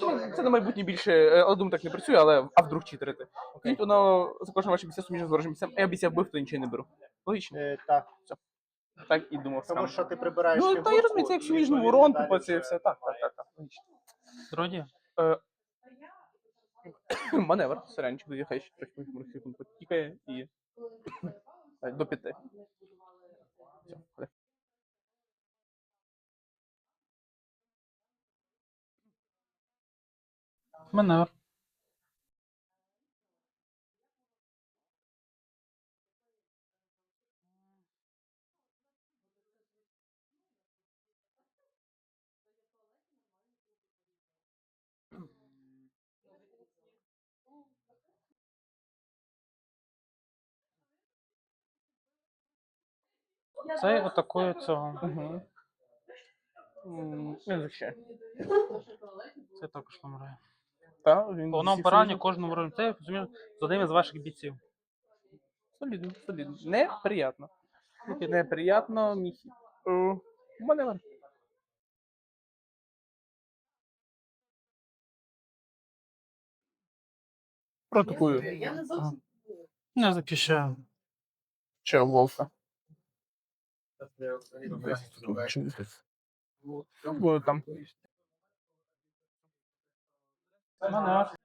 Ну, Це на майбутнє більше, е, але думаю, так не працює, але а вдруг читерити. Окей. Воно за кожним вашим місцем суміжно з ворожим місцем. Я обіцяв бив, то нічого не беру. Логічно. Е, так. Так і думав Тому сам. що ти прибираєш Ну, та фігурку, я розумію, це як і суміжний відповідно урон, далі типу, це вже- все. Так, так, так, так. Логічно. Вроді. Маневр, сиренчик, тоді хай ще трохи секунд потікає і е, до п'яти. Все, ходи. Маневр. Цей атакує цього. Угу. Це також помирає. Та, він По одному всіх пораненню союзів- кожному розумію, з одним із ваших бійців. Солідно, солідно. Неприятно. Неприятно, міхі. Е, Маневр. Протокую. Не захищаю. Че, Волфа? Буде там. Маневр.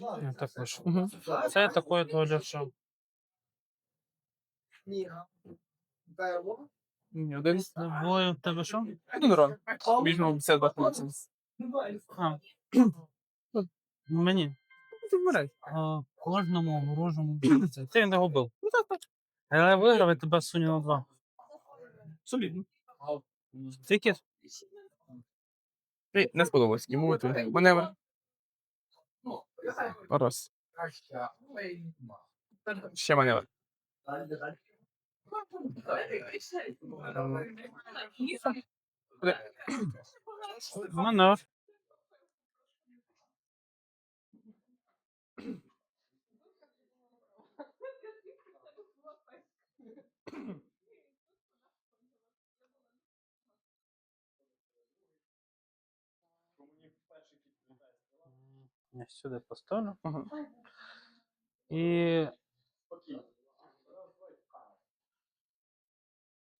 Ну, також. Угу. Це атакує твого левша. Ні, один. Двоє в тебе що? Один урон. Біжимо 52 хвилин. А. Мені. Ти вмирай. А, кожному ворожому бійці. Це він його бив. Але виграв і тебе суне на два. Солідно. Ей, Не сподобалось. Йому твій маневр. Раз. Ще маневр. Маневр. Я сюди поставлю. Ага. І.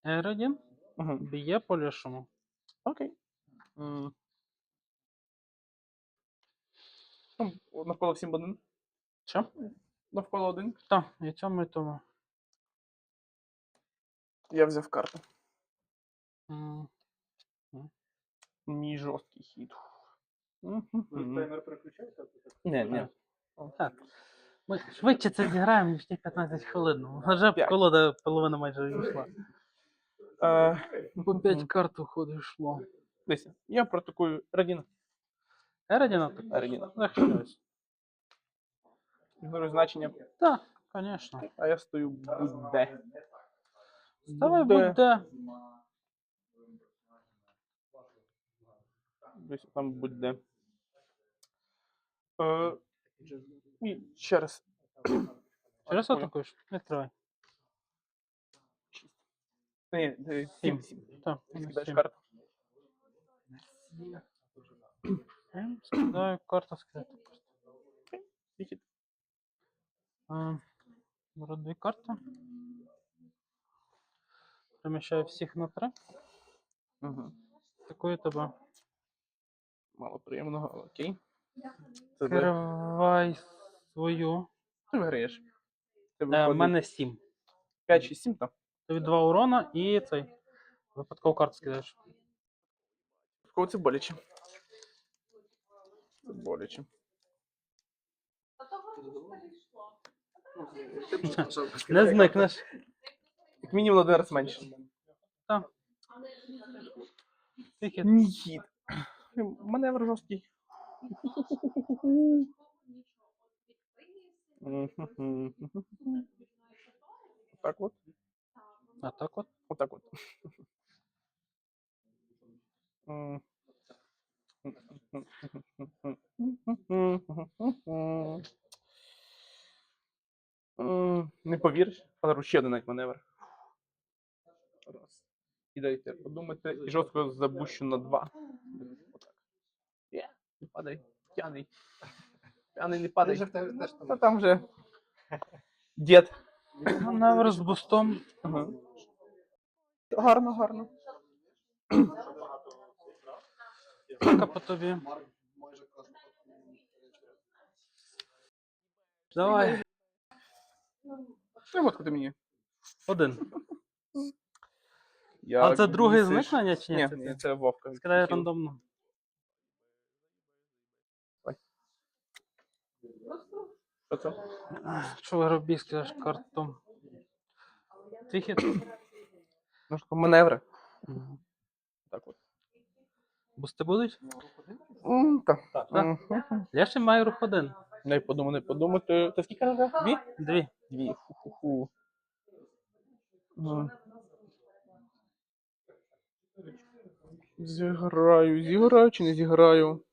Еродін Ага. б'є по лішому. Окей. М, Ну, Навколо всім один. Що? Навколо один. Так, і цьому і тому. Я взяв карту. М, Мій жорсткий хід. Мгм. Таймер переключається? Не, не. Так. Ми швидше це зіграємо, ніж ті 15 хвилин. Вже П'ять. колода половина майже вийшла. Е, По 5 карт уходу йшло. Дивися, я протокую Радіна. Еродін атакує? Еродін. Захищаюсь. Ігнорую значення, Так, звісно. а я стою будь-де. Давай Будь-де. буде. Десь там будь-де. Е, і ще раз. Через Понял. атакуєш? Відкривай. Ні, е, сім. сім. Так, Скидаєш карту. Сім. Скидаю карту скрити. І хід. А, Беру дві карти. Переміщаю всіх на три. Угу. Атакую тебе. Мало приємного, але окей. Це ви, Керувай свою. ти виграєш. Ти Е, У виходить мене сім. 5 6 7 так. Тобі два урона і цей. Випадково карту скидаєш. Кого це боляче? Це боляче. Не зникнеш. Як мінімум на один раз менше. Мій хід. Маневр жорсткий. Так от. А так от. Отак от. Не повіриш, але ще один маневр. Раз. І дайте подумати. І жорстко забущу на два. Отак. Є, не падай. П'яний. П'яний не падай. теж Та там. вже дід. Маневр з бустом. Гарно, гарно. Така по тобі. Давай. Що ти мені? Один. Як А це бісиш. зникнення чи ні? Ні, Це ні, це Вовка. Відключив. рандомно. Що це? Що виробій, скажеш картом. Твій Ну, що, маневри. Мгм. Так от. Бусти будуть? М, Так. Так. Мгм. Я ще маю рух один. Не подумати, не подумати. Це скільки раз? Дві? Дві. Дві. Ху-ху-ху. М. Зіграю, зіграю чи не зіграю?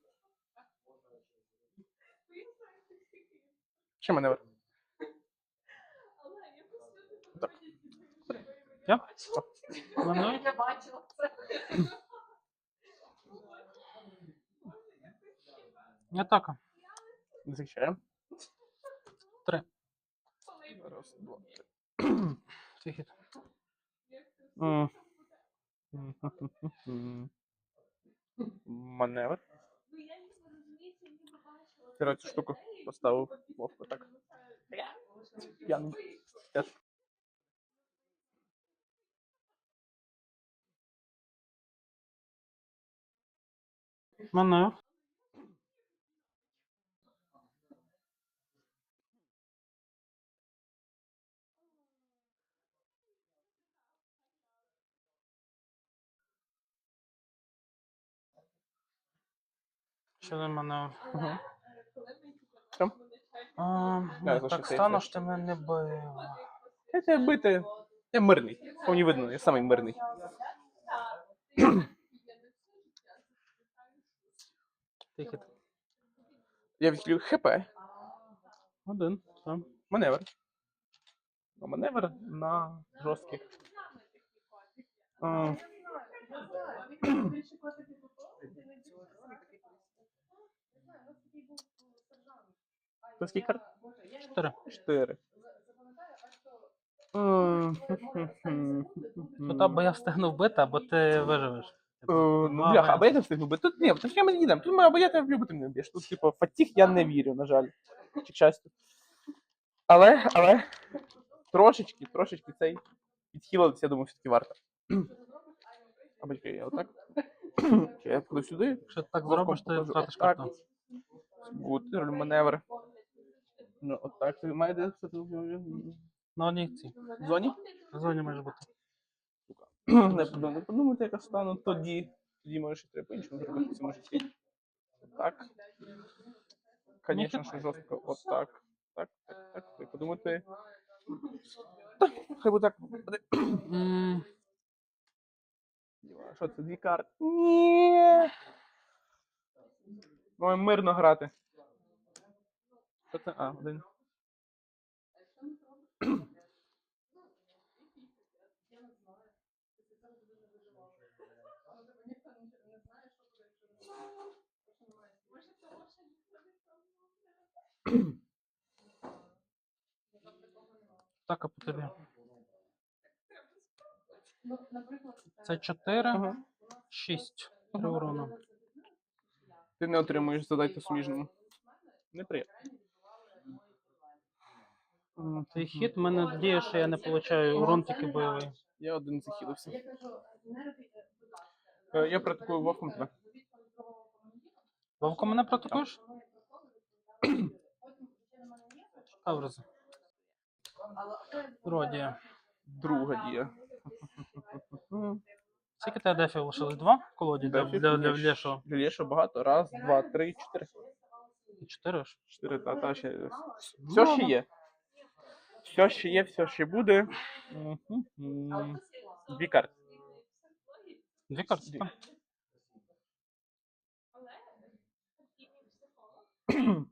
Ще маневр. Я? Маневр? Я бачила це. Атака. Захищаємо. Три. Раз, два, три. Твій хід. М. М. Маневр. Вчора цю штуку поставив вовку так. П'яний. Теж. Ще один маневр. Ага. Що? А, Да, ну, так стану, що ти мене не бив. Я тебе бити. Я мирний. По мені видно, я самий мирний. Твій. Я відхилю ХП. Один. Так. Маневр. Маневр на жорстких. А, скільки карт? Чотири. Чотири. М, Тут або я встигну вбити, або ти виживеш. Е, Ну, бляха, або я не бити. Тут ні, тут я ми не йдемо. Тут ми або я тебе вб'ю, або вб'єш. Тут, типу, фатіг я не вірю, на жаль. Чи к щастю. Але, але, трошечки, трошечки цей відхилитися, я думаю, все-таки варто. Або чекай, я отак. Чи я куди сюди? Якщо ти так зробиш, ти втратиш карту. Гуд, роль маневр. Ну, отак. Ти має де це тут На одній цій. в зоні? На зоні може бути. Не подумай, не подумайте, яка стану тоді. Тоді може ще треба по-іншому зробити цьому житті. Так. Звісно, що жорстко. От так. Так, так. Ви подумайте. Так, хай буде так. Буде. М, А Що це дві карти? Ні. Маємо мирно грати. Що це? А, один. Атака по тобі. Це 4, Ага. 6. Три урона. Ти не отримуєш задайте суміжному. Неприємно. М, Твій хід в мене діє, що я не получаю урон тільки бойовий. Я один захилився. Е, Я протикую вовком тебе. Вовко мене протокуєш? Тавроси. Родія. Друга дія. Скільки тебе дефів лишилось? Два в колоді для, Дефі для, для, для? Для Лєша багато. Раз, два, три, чотири. Чотири ж. Чотири, та, та ще. Все ще є. Все ще є, все ще буде. Мгм. Дві карти. Дві карти. Дві.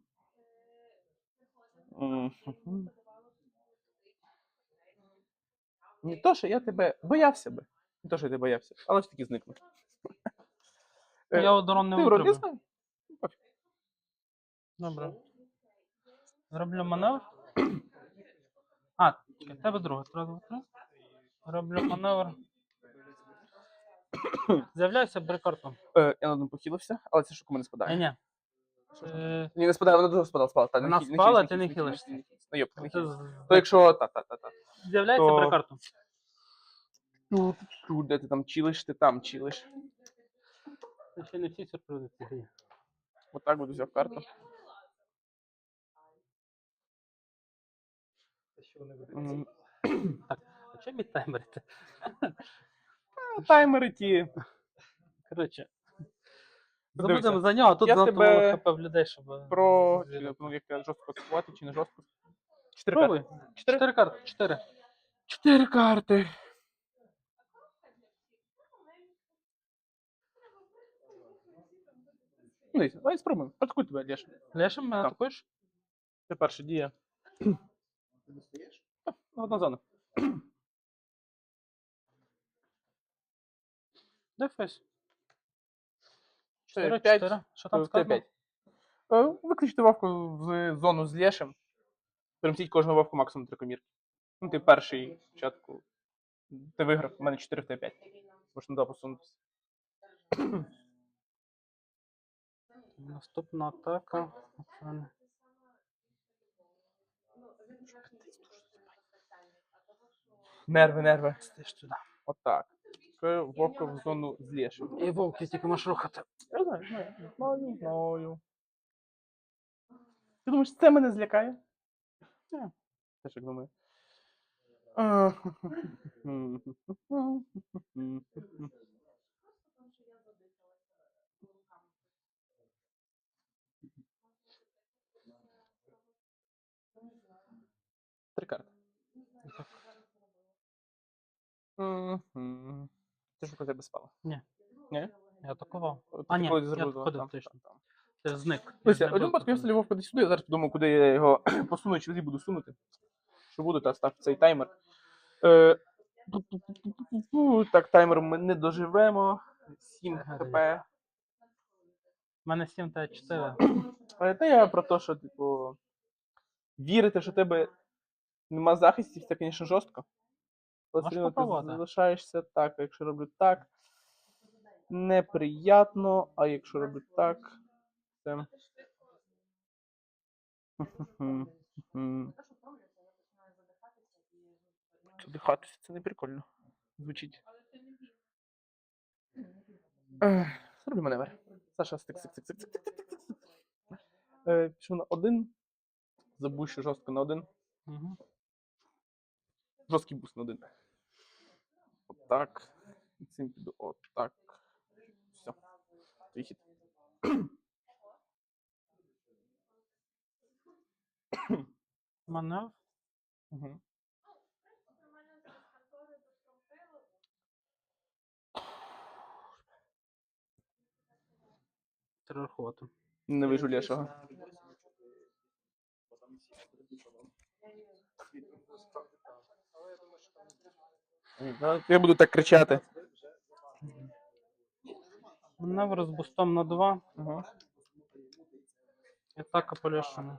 Не то, що я тебе боявся би. Не то, що я тебе боявся, але ж таки зникну. Я одорон не Ти вроді витримаю. знаю. Добре. Зроблю маневр. А, чекай, в тебе друге. Три. Роблю маневр. З'являйся, бери карту. Е, Я на одну похилився, але це шоку мене спадає. Ні, ні. Е, Ні, не спадає, вона дуже спадала, спала. Та, не Вона хі- спала, хились, ти не хились. Ну, йопта, не це з- То якщо та, та, та, та. З'являйся, то- бери карту. Тут, тут, де ти там чилиш, ти там чилиш. Це ще не всі сюрпризи в цій грі. Отак буду взяв карту. М, А чому від таймерити? Таймери ті. Коротше. Забудемо за нього, а тут я занадто тебе мало хп в людей, щоб... Про звідти. ну, як я жорстко атакувати чи не жорстко. Чотири Пробуй. карти. Чотири карти. Чотири. Чотири карти. Ну, дивись, давай спробуємо. Атакуй тебе, Лєш. Лешим мене Так. атакуєш? Це перша дія. Ти не стоїш? Одна зона. Де фейс? Чотири, Чотири, п'ять. чотири. Що там Е, сказано? Т5. Виключити вовку в зону з Лєшем. Перемістіть кожного вовку максимум трикомірки. Ну, ти перший спочатку. Ти виграв, у мене 4 в Т5. Можна туди посунутися. Наступна атака. Нерви, нерви. Стиш туди. Отак. К вовка в зону з Лєшем. І вовки тільки можеш рухати. Я знаю, знаю, знаю, знаю. Ти думаєш, це мене злякає? Ні. Теж як думаю. Три карти. Ти ж у тебе спала? Ні. Ні? Я атакував. От А, ні, я ходив точно. там. Зник. Ось, один випадку я вставлю десь сюди, я зараз подумаю, куди я його посуну, чи буду сунути. Що буду, та став цей таймер. Е, так, таймер ми не доживемо. 7 хп. У мене 7 та 4. Але те я про те, що, типу, вірити, що тебе нема захистів, це, звісно, жорстко. Потрібно залишаєшся так. А якщо роблю так, Неприємно, А якщо роблю так, це. Задихатися це не прикольно. Звучить. Зроблю маневр. Саша, стик, стик, стик, стик, стик, стик, стик. Е, пішов на один. Забущу жорстко на один. Жорсткий буст на один. Отак. Цим піду отак. Все. Твій хід. Манев. Угу. Треба. Не вижу лешого. Я буду так кричати. Маневр з бустом на 2. Угу. І атака по лешому.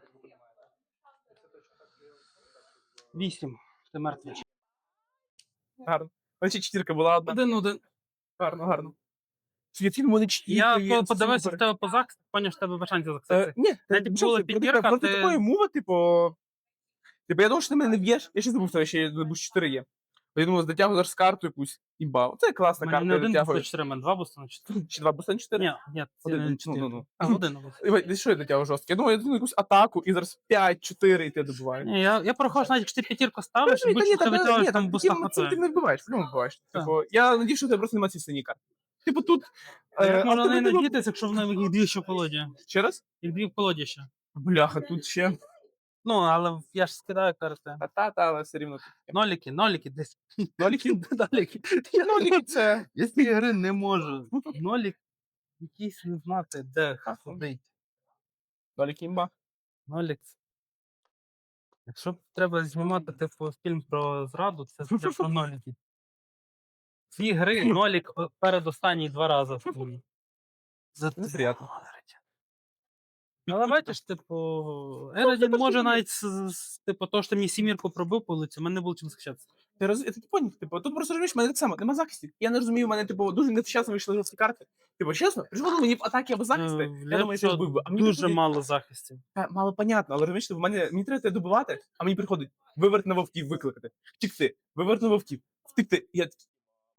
8. Ти мертвий. Гарно. Ось чотирка була одна. Один-один. Гарно, гарно. Світін мене Я чотирка. по- подивився в тебе по захисту, поняв, що в тебе без шансів Е, ні, Навіть ти була п'ятірка, та- проти ти- такої мови, типу. Типу, я думав, що ти мене не вб'єш. Я ще забув, що ще буш 4 є. Я думав, дотягуєш зараз карту якусь і бав. Це класна карта, не один буст 4, у мене два буста на 4. Чи два буста на 4? Ні, ні, це Один, не ну, 4. ну, ну. А, один буст. Що я дотягую жорстко? Я думаю, я якусь атаку і зараз 5-4 і ти добиваєш. Ні, я, я проходжу, навіть якщо ти п'ятірку ставиш, будь-що ти витягуєш там та буста цим ти не вбиваєш, любому вбиваєш. Типу, я надію, що у тебе просто немає цієї синій карти. Типу тут. Як можна не альтернатива- надіятися, якщо в неї дві ще в колоді? Ще раз? Їх дві в колоді ще. Бляха, тут ще. Ну, але я ж скидаю карти. Та-та, але все рівно. Ноліки, ноліки десь. Ноліки? Ноліки. Ноліки це. Я з цієї гри не можу. Нолік якийсь не знати, де ходить. Ноліки імба. Нолік Якщо треба знімати типу фільм про зраду, це це про ноліки. Дві гри нолік передостанній два рази. в фільмі. Неприятно. Але бачиш, типу, Ередін може навіть з, з- типу, то, що ти мені сімірку пробив по лицю, в мене не було чим захищатися. Ти роз... Так поняв, типу, тут просто розумієш, в мене так само, нема захистів. Я не розумію, в мене, типу, дуже невчасно вийшли жорсткі карти. Типу, чесно, прийшло мені в атаки або захисти, Е, я думаю, що я Лепсо вбив би. А мені дуже приходить- мало захистів. Та, мало понятно, але розумієш, в мене мені треба тебе добивати, а мені приходить виверт на вовків викликати, втікти, виверт на вовків, втекти. І Я... такий,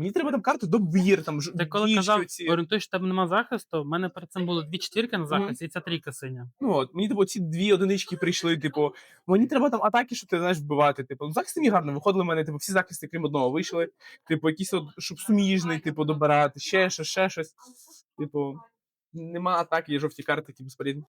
Мені треба там карту добір, там ж- Ти коли діжки казав, оці. орієнтуєш, що в тебе нема захисту, в мене перед цим було дві чотирки на захисті, і ця трійка синя. Ну от, мені типу, ці дві одинички прийшли, типу, мені треба там атаки, щоб ти знаєш вбивати. Типу, ну, захисти мені гарно виходили в мене, типу, всі захисти, крім одного, вийшли. Типу, якісь от, щоб суміжний, типу, добирати, ще щось, ще щось. Типу, нема атаки, є жовті карти, які безполезні.